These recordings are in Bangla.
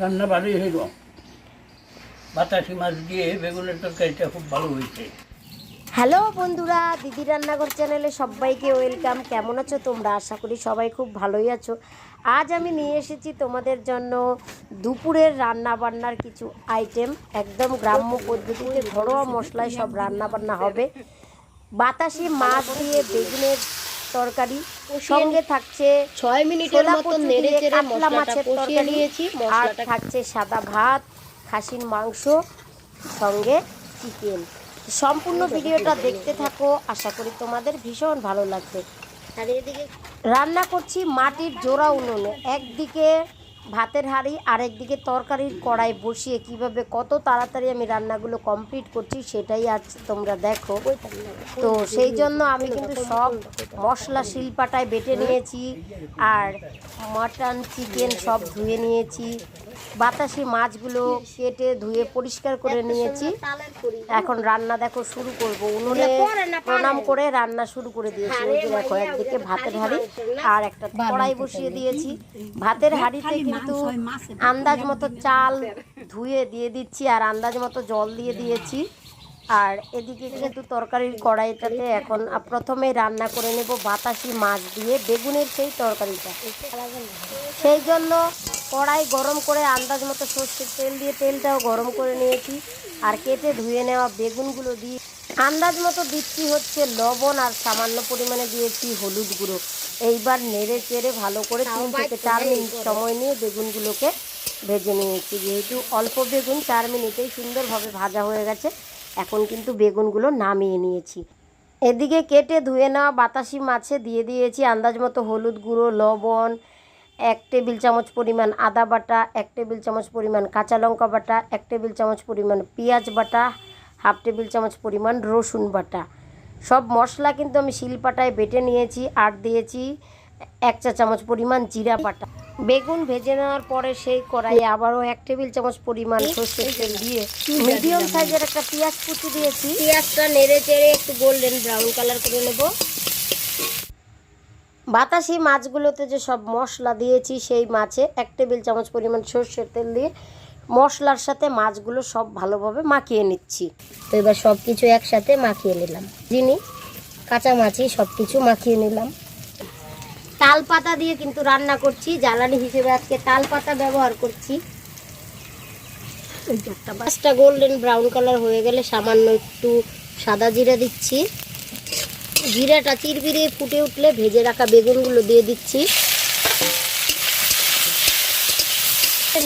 রান্না ভালোই হইল বাতাসি মাছ দিয়ে বেগুনের তরকারিটা খুব ভালো হয়েছে। হ্যালো বন্ধুরা, দিদি রান্নাঘর চ্যানেলে সবাইকে ওয়েলকাম। কেমন আছো তোমরা? আশা করি সবাই খুব ভালোই আছো। আজ আমি নিয়ে এসেছি তোমাদের জন্য দুপুরের রান্না বান্নার কিছু আইটেম একদম গ্রাম্য পদ্ধতিতে ঘরোয়া মশলায় সব রান্না বান্না হবে। বাতাসি মাছ দিয়ে বেগুনের তরকারি। সঙ্গে থাকছে ছয় মিনিটের মতো নেড়ে চেড়ে মশলাটা মাছের কষিয়ে তরকারি। নিয়েছি আর থাকছে সাদা ভাত খাসির মাংস সঙ্গে চিকেন। সম্পূর্ণ ভিডিওটা দেখতে থাকো আশা করি তোমাদের ভীষণ ভালো লাগবে। আর এদিকে রান্না করছি মাটির জোড়া উনুনে। একদিকে ভাতের হাঁড়ি আরেকদিকে তরকারির কড়াই বসিয়ে কীভাবে কত তাড়াতাড়ি আমি রান্নাগুলো কমপ্লিট করছি সেটাই আজ তোমরা দেখো। তো সেই জন্য আমি কিন্তু সব মশলা শিল্পাটায় বেটে নিয়েছি আর মাটন চিকেন সব ধুয়ে নিয়েছি। বাতাসি মাছগুলো কেটে ধুয়ে পরিষ্কার করে নিয়েছি। এখন রান্না দেখো শুরু করব। উনুনে প্রণাম করে রান্না শুরু করে দিয়েছি। দেখো একদিকে ভাতের হাঁড়ি আর একটা কড়াই বসিয়ে দিয়েছি। ভাতের হাঁড়িতে কিন্তু আন্দাজ মতো চাল ধুয়ে দিয়ে দিচ্ছি আর আন্দাজ মতো জল দিয়ে দিয়েছি। আর এদিকে কিন্তু তরকারির কড়াইটাতে এখন প্রথমে রান্না করে নেব বাতাসি মাছ দিয়ে বেগুনের সেই তরকারিটা। সেই জন্য কড়াই গরম করে আন্দাজ মতো সর্ষের তেল দিয়ে তেলটাও গরম করে নিয়েছি আর কেটে ধুয়ে নেওয়া বেগুনগুলো দিয়ে আন্দাজ মতো দিচ্ছি হচ্ছে লবণ আর সামান্য পরিমাণে দিয়েছি হলুদ গুঁড়ো। এইবার নেড়ে চেড়ে ভালো করে তিন থেকে চার মিনিট সময় নিয়ে বেগুনগুলোকে ভেজে নিয়েছি। যেহেতু অল্প বেগুন, চার মিনিটেই সুন্দরভাবে ভাজা হয়ে গেছে। এখন কিন্তু বেগুনগুলো নামিয়ে নিয়েছি। এদিকে কেটে ধুয়ে নেওয়া বাতাসি মাছে দিয়ে দিয়েছি আন্দাজ মতো হলুদ গুঁড়ো, লবণ, এক টেবিল চামচ পরিমাণ আদা বাটা, এক টেবিল চামচ পরিমাণ কাঁচা লঙ্কা বাটা, এক টেবিল চামচ পরিমাণ পেঁয়াজ বাটা, হাফ টেবিল চামচ পরিমাণ রসুন বাটা। সব মশলা কিন্তু আমি শিলপাটায় বেটে নিয়েছি আর দিয়েছি এক চা চামচ পরিমাণ জিরা বাটা। বেগুন ভেজে নেওয়ার পরে সেই কড়াইয়ে আবারও এক টেবিল চামচ পরিমাণ সর্ষের তেল দিয়ে মিডিয়াম সাইজের একটা পেঁয়াজ কুচি দিয়েছি। পেঁয়াজটা নেড়ে চেড়ে একটু গোল্ডেন ব্রাউন কালার করে নেব। বাতাসি মাছগুলোতে যে সব মশলা দিয়েছি সেই মাছে এক টেবিল চামচ পরিমাণ সর্ষের তেল দিয়ে মশলার সাথে মাছগুলো সব ভালোভাবে মাখিয়ে নিচ্ছি। তো এবার সব কিছু একসাথে মাখিয়ে নিলাম। যিনি কাঁচা মাছই সব কিছু মাখিয়ে নিলাম। তাল পাতা দিয়ে কিন্তু রান্না করছি, জ্বালানি হিসেবে আজকে তাল পাতা ব্যবহার করছি। মাছটা গোল্ডেন ব্রাউন কালার হয়ে গেলে সামান্য একটু সাদা জিরা দিচ্ছি। জিরাটা চিরবিরে ফুটে উঠলে ভেজে রাখা বেগুনগুলো দিয়ে দিচ্ছি।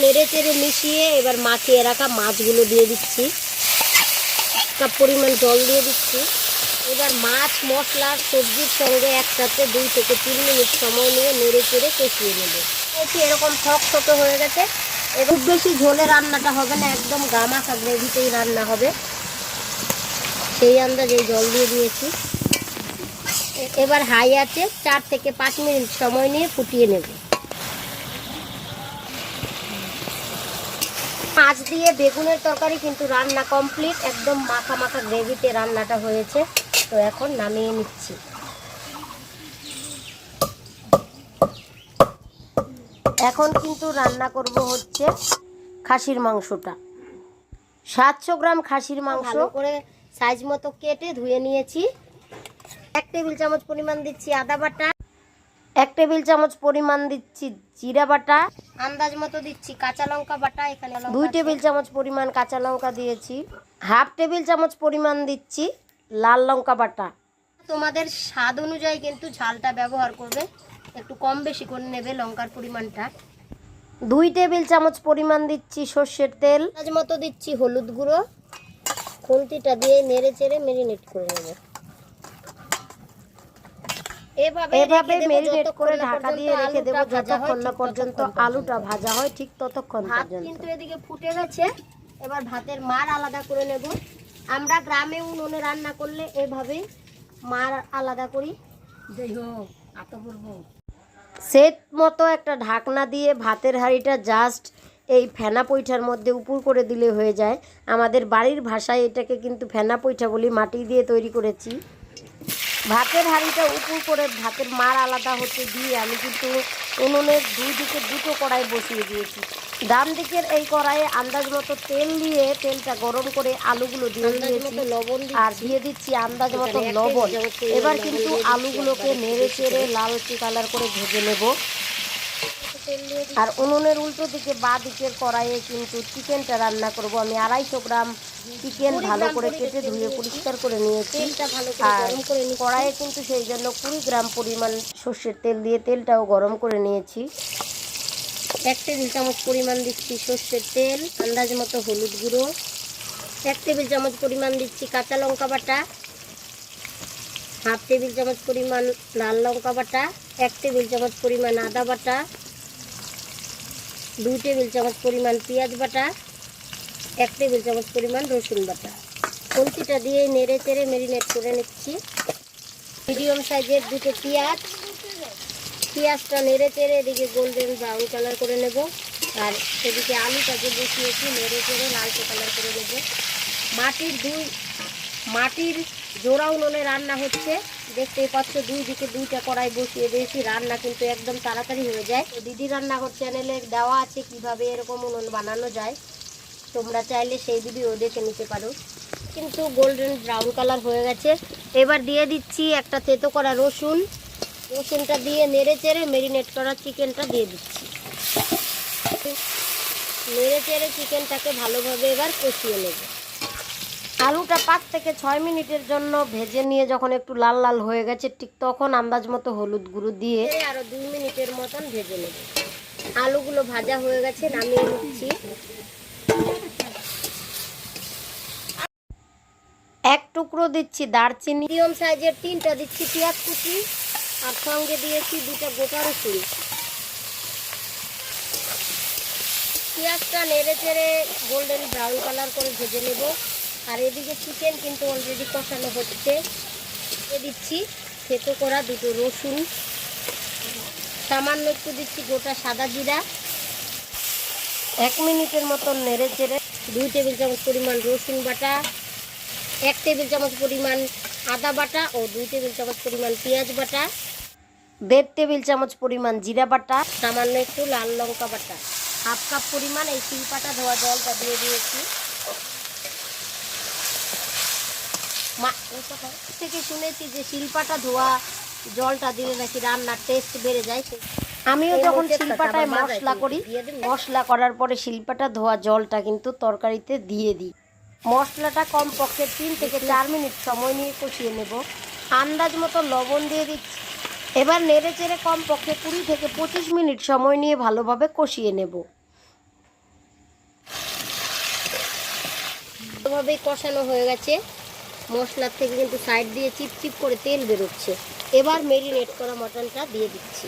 নেড়ে চেড়ে মিশিয়ে এবার মাখিয়ে রাখা মাছগুলো দিয়ে দিচ্ছি। কাপ পরিমাণ জল দিয়ে দিচ্ছি। এবার মাছ, মশলা, সবজির সঙ্গে একসাথে দুই থেকে তিন মিনিট সময় নিয়ে নেড়ে চেড়ে কষিয়ে নেব। দেখি এরকম থক ছোটো হয়ে গেছে। খুব বেশি ঝোলে রান্নাটা হবে না, একদম গামাখা গ্রেভিতেই রান্না হবে। সেই আন্দাজে জল দিয়ে দিয়েছি। এবার হাই আছে, চার থেকে পাঁচ মিনিট সময় নিয়ে ফুটিয়ে নেব। মাছ দিয়ে বেগুনের তরকারি কিন্তু রান্না কমপ্লিট একদম মাখা মাখা গ্রেভিতে রান্নাটা হয়েছে। তো এখন নামিয়ে নিচ্ছি। এখন কিন্তু রান্না করব হচ্ছে খাসির মাংসটা। সাতশো গ্রাম খাসির মাংস। করে সাইজ মতো কেটে ধুয়ে নিয়েছি। এক টেবিল চামচ পরিমাণ দিচ্ছি আদা বাটা। এক টেবিল চামচ পরিমাণ দিচ্ছি জিরা বাটা। আন্দাজ মতো দিচ্ছি কাঁচা লঙ্কা বাটা এখানে দুই টেবিল চামচ পরিমাণ কাঁচা লঙ্কা দিয়েছি। হাফ টেবিল চামচ পরিমাণ দিচ্ছি লাল লঙ্কা বাটা। তোমাদের স্বাদ অনুযায়ী কিন্তু ঝালটা ব্যবহার করবে। একটু কম বেশি করে নেবে লঙ্কার পরিমাণটা। দুই টেবিল চামচ পরিমাণ দিচ্ছি সর্ষের তেল। আন্দাজ মতো দিচ্ছি হলুদ গুঁড়ো। খুন্তিটা দিয়ে নেড়ে চেড়ে মেরিনেট করে নেবে। এভাবে এভাবে মেরিনেট করে ঢাকা দিয়ে রেখে দেবো যতক্ষণ না পর্যন্ত আলুটা ভাজা হয় ঠিক ততক্ষণ ভাত কিন্তু এদিকে ফুটে গেছে এবার ভাতের মার আলাদা করে নেব। আমরা গ্রামে উনুনে রান্না করলে এভাবেই মার আলাদা করি। যাই হোক আতা করব সেট মতো একটা ঢাকনা দিয়ে ভাতের হাঁড়িটা জাস্ট এই ফেনা পৈঠার মধ্যে উপুর করে দিলে হয়ে যায়। আমাদের বাড়ির ভাষায় এটাকে কিন্তু ফেনা পৈঠা বলি মাটি দিয়ে তৈরি করেছি। ভাতের হাঁড়িটা উপুর করে ভাতের মার আলাদা হতে দিয়ে আমি কিন্তু উনুনের দুই দিকে দুটো কড়াই বসিয়ে দিয়েছি। ডান দিকের এই কড়াইয়ে আন্দাজ মতো তেল দিয়ে তেলটা গরম করে আলুগুলো দিয়ে দিয়েছি লবণ আর দিয়ে দিচ্ছি আন্দাজ মতো লবণ। এবার কিন্তু আলুগুলোকে নেড়ে চেড়ে লালচে কালার করে ভেজে নেব। আর উনুনের উল্টো দিকে বা দিকের কড়াইয়ে কিন্তু চিকেনটা রান্না করব। আমি আড়াইশো গ্রাম চিকেন ভালো করে কেটে ধুয়ে পরিষ্কার করে নিয়েছি। আর কড়াইয়ে কিন্তু সেই জন্য কুড়ি গ্রাম পরিমাণ সর্ষের তেল দিয়ে তেলটাও গরম করে নিয়েছি। এক টেবিল চামচ পরিমাণ দিচ্ছি সর্ষের তেল আন্দাজ মতো হলুদ গুঁড়ো। এক টেবিল চামচ পরিমাণ দিচ্ছি কাঁচা লঙ্কা বাটা। হাফ টেবিল চামচ পরিমাণ লাল লঙ্কা বাটা। এক টেবিল চামচ পরিমাণ আদা বাটা। দুই টেবিল চামচ পরিমাণ পেঁয়াজ বাটা, এক টেবিল চামচ পরিমাণ রসুন বাটা। কলসিটা দিয়ে নেড়ে চেড়ে মেরিনেট করে নিচ্ছি। মিডিয়াম সাইজের দুটো পেঁয়াজ। পেঁয়াজটা নেড়ে চেড়ে এদিকে গোল্ডেন ব্রাউন কালার করে নেব। আর এদিকে আলুটা যে বসিয়েছি, নেড়ে চেড়ে লালচে কালার করে নেব। মাটির দুই মাটির জোড়া উনুনে রান্না হচ্ছে। দেখতেই পাচ্ছ, দুই দিকে দুইটা কড়াই বসিয়ে দিয়েছি। রান্না কিন্তু একদম তাড়াতাড়ি হয়ে যায়। তো দিদি রান্নাঘর চ্যানেলে দেওয়া আছে কীভাবে এরকম উনুন বানানো যায়। তোমরা চাইলে সেই ভিডিও দেখে নিতে পারো। কিন্তু গোল্ডেন ব্রাউন কালার হয়ে গেছে। এবার দিয়ে দিচ্ছি একটা তেতো করা রসুন। রসুনটা দিয়ে নেড়ে চেড়ে মেরিনেট করা চিকেনটা দিয়ে দিচ্ছি। নেড়ে চেড়ে চিকেনটাকে ভালোভাবে এবার কষিয়ে নেব। আলুটা পাঁচ থেকে ছয় মিনিটের জন্য ভেজে নিয়ে যখন একটু লাল লাল হয়ে গেছে ঠিক তখন আন্দাজ মতো হলুদ গুঁড়ো দিয়ে আরও দুই মিনিটের মতন ভেজে নেব। আলুগুলো ভাজা হয়ে গেছে নামিয়ে নিচ্ছি। এক টুকরো দিচ্ছি দারচিনি। মিডিয়াম সাইজের তিনটা দিচ্ছি পেঁয়াজ কুচি আর সঙ্গে দিয়েছি দুটা গোটা রসুন। পেঁয়াজটা নেড়ে চেড়ে গোল্ডেন ব্রাউন কালার করে ভেজে নেব। আর এদিকে চিকেন কিন্তু অলরেডি কষানো হচ্ছে। এ দিচ্ছি থেতো করা দুটো রসুন। সামান্য একটু দিচ্ছি গোটা সাদা জিরা। এক মিনিটের মতন নেড়ে চেড়ে দুই টেবিল চামচ পরিমাণ রসুন বাটা, এক টেবিল চামচ পরিমাণ আদা বাটা ও দুই টেবিল চামচ পরিমাণ পেঁয়াজ বাটা, দেড় টেবিল চামচ পরিমাণ জিরা বাটা, সামান্য একটু লাল লঙ্কা বাটা। হাফ কাপ পরিমাণ এই শিলপাটা ধোয়া জলটা দিয়ে দিয়েছি। মা থেকে শুনেছি যে শিলপাটা ধোয়া জলটা দিলে নাকি রান্নার টেস্ট বেড়ে যায়। আমিও যখন শিলপাটায় মশলা করি মশলা করার পরে শিলপাটা ধোয়া জলটা কিন্তু তরকারিতে দিয়ে দিই। মশলাটা কমপক্ষে তিন থেকে চার মিনিট সময় নিয়ে কষিয়ে নেব। আন্দাজ মতো লবণ দিয়ে দিচ্ছি। এবার নেড়ে চেড়ে কমপক্ষে কুড়ি থেকে পঁচিশ মিনিট সময় নিয়ে ভালোভাবে কষিয়ে নেব। ভালোভাবেই কষানো হয়ে গেছে। মশলার থেকে কিন্তু সাইড দিয়ে চিপচিপ করে তেল বেরোচ্ছে। এবার মেরিনেট করা মটনটা দিয়ে দিচ্ছি।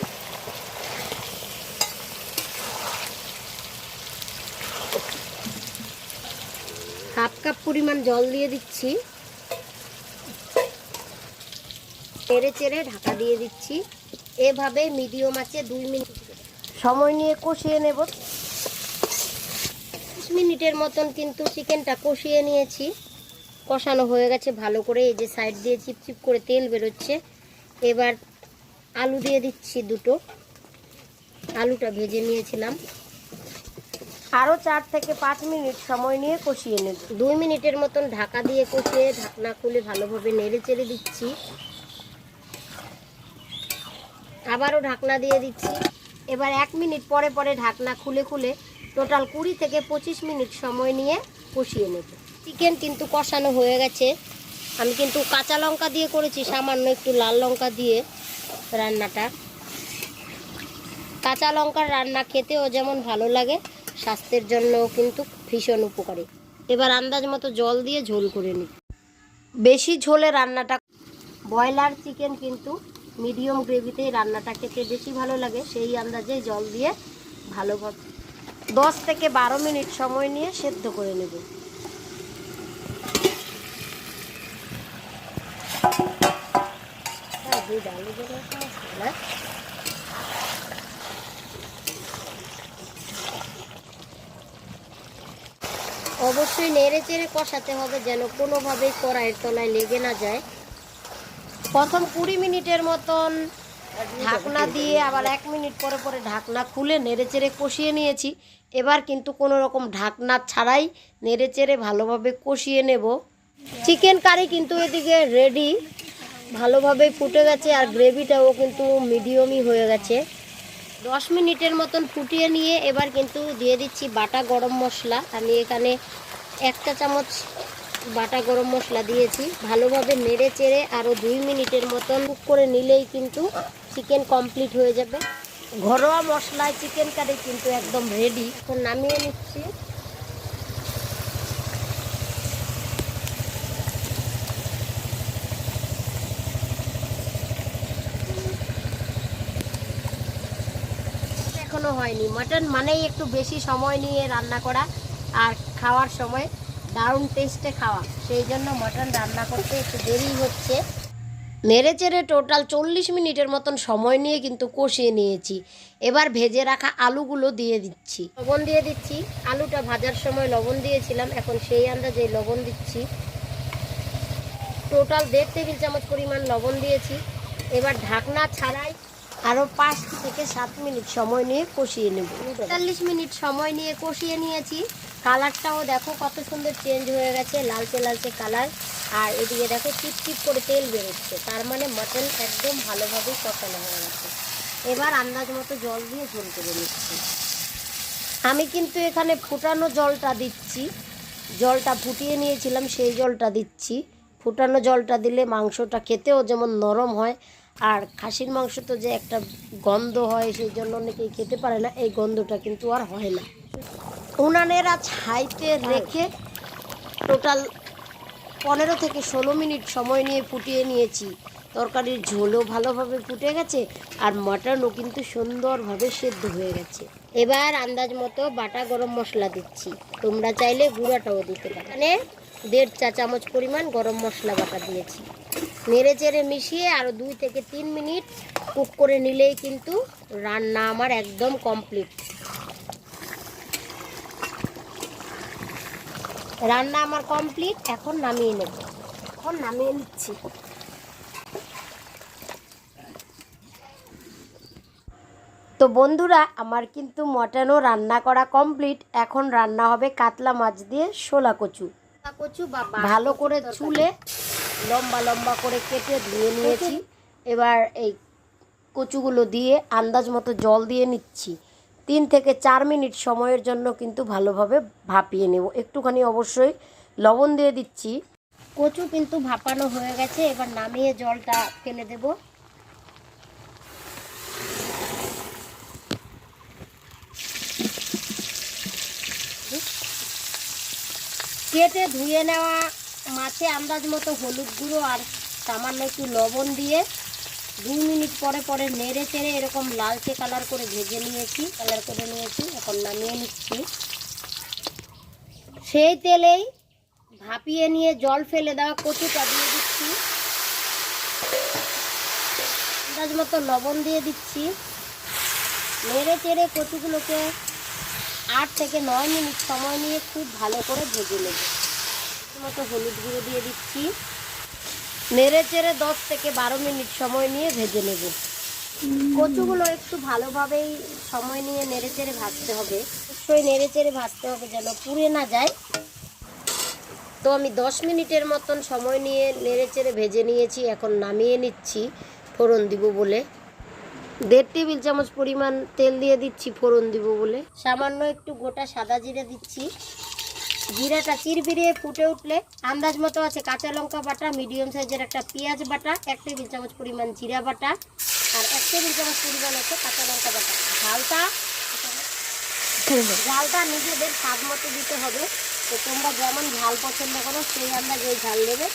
হাফ কাপ পরিমাণ জল দিয়ে দিচ্ছি। চেড়ে চেড়ে ঢাকা দিয়ে দিচ্ছি। এভাবে মিডিয়াম আছে দুই মিনিট। সময় নিয়ে কষিয়ে নেব। মিনিটের মতন কিন্তু চিকেনটা কষিয়ে নিয়েছি। কষানো হয়ে গেছে ভালো করে এই যে সাইড দিয়ে চিপচিপ করে তেল বেরোচ্ছে। এবার আলু দিয়ে দিচ্ছি দুটো। আলুটা ভেজে নিয়েছিলাম। আরও চার থেকে পাঁচ মিনিট সময় নিয়ে কষিয়ে নেব। দুই মিনিটের মতন ঢাকা দিয়ে কষিয়ে ঢাকনা খুলে ভালোভাবে নেড়ে চেড়ে দিচ্ছি। আবারও ঢাকনা দিয়ে দিচ্ছি। এবার এক মিনিট পরে পরে ঢাকনা খুলে খুলে টোটাল কুড়ি থেকে পঁচিশ মিনিট সময় নিয়ে কষিয়ে নেব। চিকেন কিন্তু কষানো হয়ে গেছে। আমি কিন্তু কাঁচা লঙ্কা দিয়ে করেছি, সামান্য একটু লাল লঙ্কা দিয়ে রান্নাটা। কাঁচা লঙ্কার রান্না খেতেও যেমন ভালো লাগে, স্বাস্থ্যের জন্যও কিন্তু ভীষণ উপকারী। এবার আন্দাজ মতো জল দিয়ে ঝোল করে নিই। বেশি ঝোলে রান্নাটা ব্রয়লার চিকেন কিন্তু মিডিয়াম গ্রেভিতেই রান্নাটা খেতে বেশি ভালো লাগে, সেই আন্দাজে জল দিয়ে ভালোভাবে দশ থেকে বারো মিনিট সময় নিয়ে সেদ্ধ করে নেব। না অবশ্যই নেড়ে চেড়ে কষাতে হবে যেন কোনোভাবেই কড়াইয়ের তলায় লেগে না যায়। প্রথম কুড়ি মিনিটের মতন ঢাকনা দিয়ে আবার এক মিনিট পরে পরে ঢাকনা খুলে নেড়ে চেড়ে কষিয়ে নিয়েছি। এবার কিন্তু কোনো রকম ঢাকনা ছাড়াই নেড়ে চেড়ে ভালোভাবে কষিয়ে নেব। চিকেন কারি কিন্তু এদিকে রেডি ভালোভাবে ফুটে গেছে আর গ্রেভিটাও কিন্তু মিডিয়ামই হয়ে গেছে। দশ মিনিটের মতন ফুটিয়ে নিয়ে এবার কিন্তু দিয়ে দিচ্ছি বাটা গরম মশলা। আমি এখানে একটা চামচ বাটা গরম মশলা দিয়েছি। ভালোভাবে নেড়ে চেড়ে আরও দুই মিনিটের মতন কুক করে নিলেই কিন্তু চিকেন কমপ্লিট হয়ে যাবে। ঘরোয়া মশলায় চিকেন কারি কিন্তু একদম রেডি এখন নামিয়ে নিচ্ছি এখনও হয়নি। মাটন মানেই একটু বেশি সময় নিয়ে রান্না করা আর খাওয়ার সময় দারুণ টেস্টে খাওয়া। সেই জন্য মাটন রান্না করতে একটু দেরি হচ্ছে। নেড়ে চেড়ে টোটাল চল্লিশ মিনিটের মতন সময় নিয়ে কিন্তু কষিয়ে নিয়েছি। এবার ভেজে রাখা আলুগুলো দিয়ে দিচ্ছি। লবণ দিয়ে দিচ্ছি। আলুটা ভাজার সময় লবণ দিয়েছিলাম। এখন সেই আন্দাজে লবণ দিচ্ছি। টোটাল দেড় টেবিল চামচ পরিমাণ লবণ দিয়েছি। এবার ঢাকনা ছাড়াই আরও পাঁচ থেকে সাত মিনিট সময় নিয়ে কষিয়ে নেব। চল্লিশ মিনিট সময় নিয়ে কষিয়ে নিয়েছি। কালারটাও দেখো কত সুন্দর চেঞ্জ হয়ে গেছে, লালচে লালচে কালার। আর এদিকে দেখো টিপ করে তেল বেরোচ্ছে, তার মানে মটন একদম ভালোভাবে কষানো হয়ে গেছে। এবার আন্দাজ মতো জল দিয়ে ঝোল করে নিচ্ছি। আমি কিন্তু এখানে ফুটানো জলটা দিচ্ছি, জলটা ফুটিয়ে নিয়েছিলাম, সেই জলটা দিচ্ছি। ফুটানো জলটা দিলে মাংসটা খেতেও যেমন নরম হয় আর খাসির মাংস তো যে একটা গন্ধ হয়, সেই জন্য অনেকেই খেতে পারে না। এই গন্ধটা কিন্তু আর হয় না। উনানের আজ রেখে টোটাল পনেরো থেকে ষোলো মিনিট সময় নিয়ে ফুটিয়ে নিয়েছি। তরকারির ঝোলও ভালোভাবে ফুটে গেছে আর মাটনও কিন্তু সুন্দরভাবে সেদ্ধ হয়ে গেছে। এবার আন্দাজ মতো বাটা গরম মশলা দিচ্ছি। তোমরা চাইলে গুঁড়াটাও দিতে পারো। মানে দেড় চা চামচ পরিমাণ গরম মশলা বাটা দিয়েছি। নেড়ে চেড়ে মিশিয়ে আরও দুই থেকে তিন মিনিট কুক করে নিলেই কিন্তু রান্না আমার একদম কমপ্লিট। রান্না আমার কমপ্লিট এখন নামিয়ে নেব। এখন নামিয়ে নিচ্ছি। তো বন্ধুরা আমার কিন্তু মটনও রান্না করা কমপ্লিট। এখন রান্না হবে কাতলা মাছ দিয়ে শোলা কচু। কচু বা ভালো করে চুলে লম্বা লম্বা করে কেটে ধুয়ে নিয়েছি। এবার এই কচুগুলো দিয়ে আন্দাজ মতো জল দিয়ে নিচ্ছি। তিন থেকে চার মিনিট সময়ের জন্য কিন্তু ভালোভাবে ভাপিয়ে নেব। একটুখানি অবশ্যই লবণ দিয়ে দিচ্ছি। কচু কিন্তু ভাপানো হয়ে গেছে। এবার নামিয়ে জলটা ফেলে দেব। কেটে ধুয়ে নেওয়া মাছে আন্দাজ মতো হলুদ গুঁড়ো আর সামান্য একটু লবণ দিয়ে দু মিনিট পরে পরে নেড়ে চেড়ে এরকম লালচে কালার করে ভেজে নিয়েছি, কালার করে নিয়েছি, এখন নামিয়ে নিচ্ছি। সেই তেলেই ভাপিয়ে নিয়ে জল ফেলে দেওয়া কচুটা দিয়ে দিচ্ছি। আন্দাজ মতো লবণ দিয়ে দিচ্ছি। নেড়ে চেড়ে কচুগুলোকে আট থেকে নয় মিনিট সময় নিয়ে খুব ভালো করে ভেজে নেব। মতো হলুদ গুঁড়ো দিয়ে দিচ্ছি। নেড়ে চেড়ে দশ থেকে বারো মিনিট সময় নিয়ে ভেজে নেব। কচুগুলো একটু ভালোভাবেই সময় নিয়ে নেড়ে চেড়ে ভাজতে হবে। অবশ্যই নেড়ে চেড়ে ভাজতে হবে যেন পুড়ে না যায়। তো আমি দশ মিনিটের মতন সময় নিয়ে নেড়ে চেড়ে ভেজে নিয়েছি, এখন নামিয়ে নিচ্ছি ফোড়ন দিব বলে। দেড় টেবিল চামচ পরিমাণ তেল দিয়ে দিচ্ছি ফোড়ন দিব বলে। সামান্য একটু গোটা সাদা জিরে দিচ্ছি। জিরাটা চিরবিরিয়ে ফুটে উঠলে আন্দাজ মতো আছে কাঁচা লঙ্কা বাটা মিডিয়াম সাইজের একটা পেঁয়াজ বাটা, এক টেবিল চামচ পরিমাণ জিরা বাটা আর এক টেবিল চামচ পরিমাণ আছে কাঁচা লঙ্কা বাটা। ঝালটা ঝালটা নিজেদের স্বাদ মতো দিতে হবে। তো তোমরা যেমন ঝাল পছন্দ করো, সেই আন্দাজে ঝাল দেবে।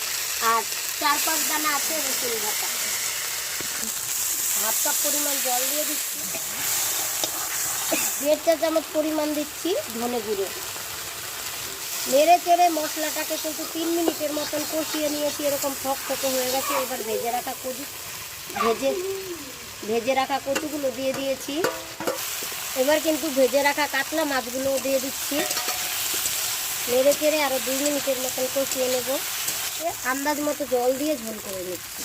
আর চার পাঁচ দানা আছে রসুন বাটা। হাফ কাপ পরিমাণ জল দিয়ে দিচ্ছি। দেড় চা চামচ পরিমাণ দিচ্ছি ধনে গুঁড়ো। নেড়ে চেড়ে মশলাটাকে কিন্তু তিন মিনিটের মতন কষিয়ে নিয়েছি, এরকম ফক ফকে হয়ে গেছে। এবার ভেজে রাখা কচু, ভেজে ভেজে রাখা কচুগুলো দিয়ে দিয়েছি। এবার কিন্তু ভেজে রাখা কাতলা মাছগুলোও দিয়ে দিচ্ছি। নেড়ে চেড়ে আরও দুই মিনিটের মতন কষিয়ে নেব। আন্দাজ মতো জল দিয়ে ঝোল করে নিচ্ছি।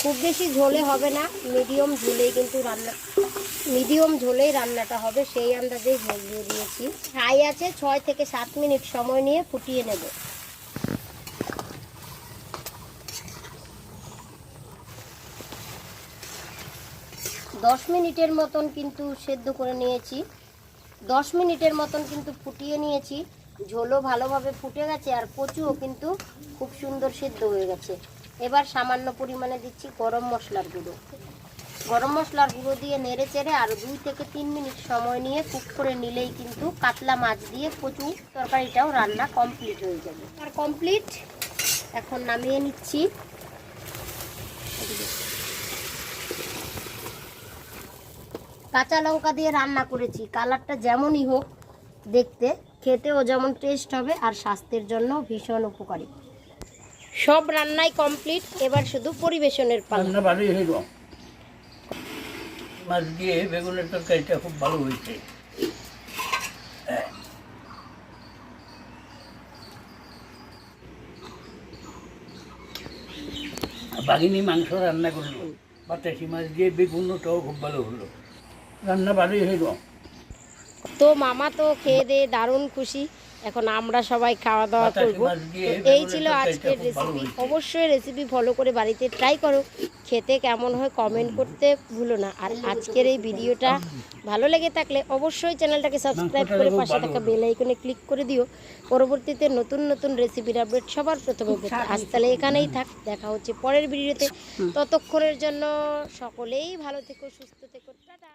খুব বেশি ঝোলে হবে না, মিডিয়াম ঝোলেই কিন্তু রান্না, মিডিয়াম ঝোলেই রান্নাটা হবে, সেই আন্দাজেই ঝোল দিয়ে দিয়েছি। হাই আছে, ছয় থেকে সাত মিনিট সময় নিয়ে ফুটিয়ে নেব। দশ মিনিটের মতন কিন্তু সেদ্ধ করে নিয়েছি। দশ মিনিটের মতন কিন্তু ফুটিয়ে নিয়েছি। ঝোলও ভালোভাবে ফুটে গেছে আর কচুও কিন্তু খুব সুন্দর সেদ্ধ হয়ে গেছে। এবার সামান্য পরিমাণে দিচ্ছি গরম মশলার গুঁড়ো। গরম মশলার গুঁড়ো দিয়ে নেড়ে চেড়ে আরও দুই থেকে তিন মিনিট সময় নিয়ে কুক করে নিলেই কিন্তু কাতলা মাছ দিয়ে কচু তরকারিটাও রান্না কমপ্লিট হয়ে যাবে। আর কমপ্লিট, এখন নামিয়ে নিচ্ছি। কাঁচা লঙ্কা দিয়ে রান্না করেছি, কালারটা যেমনই হোক দেখতে, খেতেও যেমন টেস্ট হবে আর স্বাস্থ্যের জন্য ভীষণ উপকারী। সব রান্নাই কমপ্লিট এবার শুধু পরিবেশনের পালা। ভালোই হইল মাছ দিয়ে বেগুনের তরকারিটা খুব ভালো হয়েছে। বাঘিনী মাংস রান্না করল বাতাসি মাছ দিয়ে বেগুনটাও খুব ভালো হলো। রান্না ভালোই হইল তো মামা তো খেয়ে দিয়ে দারুণ খুশি। এখন আমরা সবাই খাওয়া দাওয়া বাতাসি করব। এই ছিল আজকের রেসিপি অবশ্যই রেসিপি ফলো করে বাড়িতে ট্রাই করো। খেতে কেমন হয় কমেন্ট করতে ভুলো না। আর আজকের এই ভিডিওটা ভালো লেগে থাকলে অবশ্যই চ্যানেলটাকে সাবস্ক্রাইব করে পাশে থাকা হলো। বেল আইকনে ক্লিক করে দিও। পরবর্তীতে নতুন নতুন রেসিপির আপডেট সবার প্রথমে পেতে আজ তাহলে এখানেই থাক। দেখা হচ্ছে পরের ভিডিওতে ততক্ষণের জন্য সকলেই ভালো থেকো সুস্থ থেকো। টাটা।